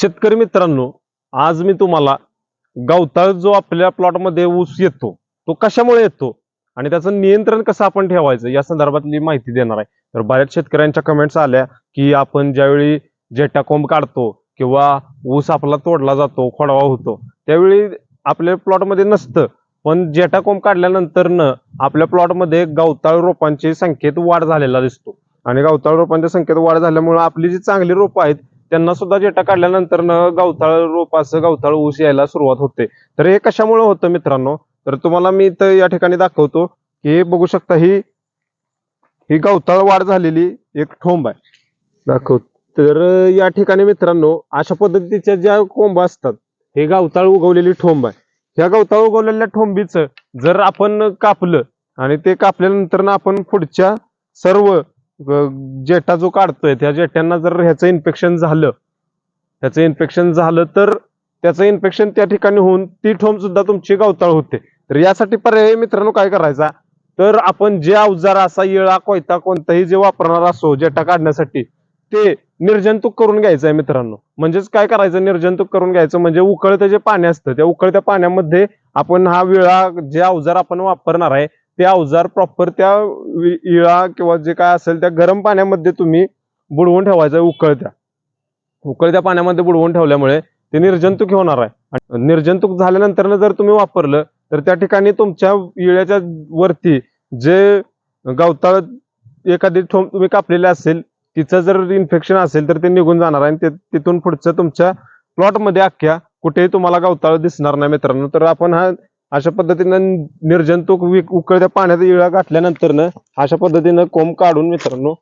शेतकरी मित्रांनो आज मी तुम्हाला गवताळ जो आपल्या प्लॉटमध्ये ऊस येतो तो कशामुळे येतो आणि त्याचं नियंत्रण कसं आपण ठेवायचं या संदर्भातली माहिती देणार आहे. तर बऱ्याच शेतकऱ्यांच्या कमेंट्स आल्या की आपण ज्यावेळी जेटाकोंब काढतो किंवा ऊस आपला तोडला जातो खोडवा होतो त्यावेळी आपल्या प्लॉटमध्ये नसतं. पण जेटाकोंब काढल्यानंतरनं काढल्यानंतर न आपल्या प्लॉटमध्ये गवताळ रोपांची संख्येत वाढ झालेला दिसतो. आणि गवताळ रोपांच्या संख्येत वाढ झाल्यामुळे आपली जी चांगली रोपं आहेत त्यांना सुद्धा जेटा काढल्यानंतर न गवताळ रोपाचं गवताळ ऊस यायला सुरुवात होते. तर हे कशामुळे होतं मित्रांनो? तर तुम्हाला मी इथं या ठिकाणी दाखवतो की हे बघू शकता ही ही गवताळ वाढ झालेली एक ठोंब आहे. दाखव. तर या ठिकाणी मित्रांनो अशा पद्धतीच्या ज्या कोंब असतात हे गवताळ उगवलेली ठोंब आहे. ह्या गवताळ उगवलेल्या ठोंबीचं जर आपण कापलं आणि ते कापल्यानंतर आपण पुढच्या सर्व जेटा जो काढतोय त्या जेट्यांना जर ह्याचं इन्फेक्शन झालं ह्याचं इन्फेक्शन झालं तर त्याचं इन्फेक्शन त्या ठिकाणी होऊन ती ठोंब सुद्धा तुमची गवताळ होते. तर यासाठी पर्याय मित्रांनो काय करायचा? तर आपण जे अवजार असा येळा कोयता कोणताही जे वापरणार असो जेटा काढण्यासाठी ते निर्जंतुक करून घ्यायचं आहे मित्रांनो. म्हणजेच काय करायचं? निर्जंतुक करून घ्यायचं म्हणजे उकळतं जे पाणी असतं त्या उकळत्या पाण्यामध्ये आपण हा विळा जे अवजार आपण वापरणार आहे ते अवजार प्रॉपर त्या इळा किंवा जे काय असेल त्या गरम पाण्यामध्ये तुम्ही बुडवून ठेवायचं उकळत्या. उकळत्या पाण्यामध्ये बुडवून ठेवल्यामुळे ते निर्जंतुक होणार आहे. निर्जंतुक झाल्यानंतर जर तुम्ही वापरलं तर त्या ठिकाणी तुमच्या इळ्याच्या वरती जे गवताळ एखादी ठोंब तुम्ही कापलेले असेल तिचं जर इन्फेक्शन असेल तर ते निघून जाणार आहे आणि तिथून पुढचं तुमच्या प्लॉटमध्ये अख्ख्या कुठेही तुम्हाला गवताळ दिसणार नाही मित्रांनो. तर आपण हा अशा पद्धतीनं निर्जंतुक उकळत्या पाण्यात इळा घातल्यानंतर अशा पद्धतीनं कोंब काढून मित्रांनो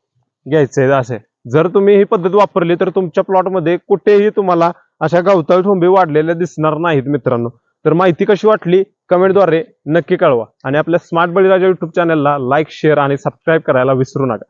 घ्यायचंय असे. जर तुम्ही ही पद्धत वापरली तर तुमच्या प्लॉटमध्ये कुठेही तुम्हाला अशा गवताळ ठोंबे वाढलेल्या दिसणार नाहीत मित्रांनो. तर माहिती कशी वाटली? कमेंटद्वारे नक्की कळवा. आणि आपल्या स्मार्ट बळीराजा युट्यूब चॅनलला लाईक शेअर आणि सबस्क्राईब करायला विसरू नका.